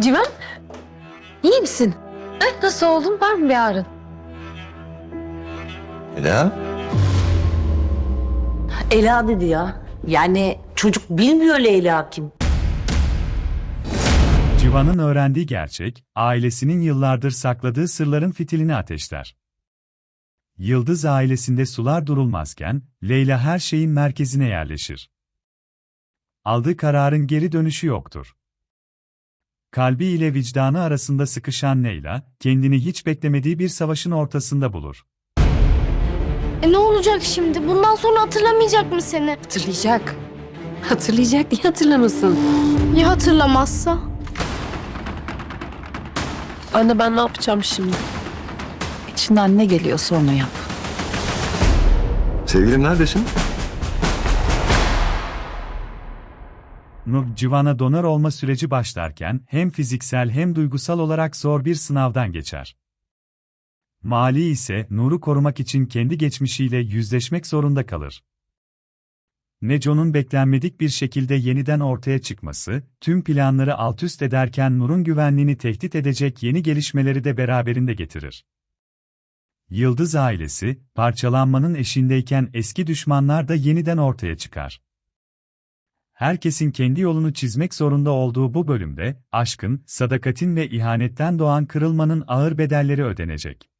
Civan, iyi misin? Eh, nasıl oldun? Var mı bir ağrın? Ela? Ela dedi ya. Yani çocuk bilmiyor Leyla kim. Civan'ın öğrendiği gerçek, ailesinin yıllardır sakladığı sırların fitilini ateşler. Yıldız ailesinde sular durulmazken, Leyla her şeyin merkezine yerleşir. Aldığı kararın geri dönüşü yoktur. Kalbi ile vicdanı arasında sıkışan Leyla, kendini hiç beklemediği bir savaşın ortasında bulur. E ne olacak şimdi? Bundan sonra hatırlamayacak mı seni? Hatırlayacak. Hatırlayacak diye hatırlamasın. Ya hatırlamazsa? Anne ben ne yapacağım şimdi? İçinden ne geliyorsa onu yap. Sevgilim neredesin? Nur, Civan'a donör olma süreci başlarken hem fiziksel hem duygusal olarak zor bir sınavdan geçer. Mali ise Nur'u korumak için kendi geçmişiyle yüzleşmek zorunda kalır. Neco'nun beklenmedik bir şekilde yeniden ortaya çıkması, tüm planları altüst ederken Nur'un güvenliğini tehdit edecek yeni gelişmeleri de beraberinde getirir. Yıldız ailesi, parçalanmanın eşindeyken eski düşmanlar da yeniden ortaya çıkar. Herkesin kendi yolunu çizmek zorunda olduğu bu bölümde, aşkın, sadakatin ve ihanetten doğan kırılmanın ağır bedelleri ödenecek.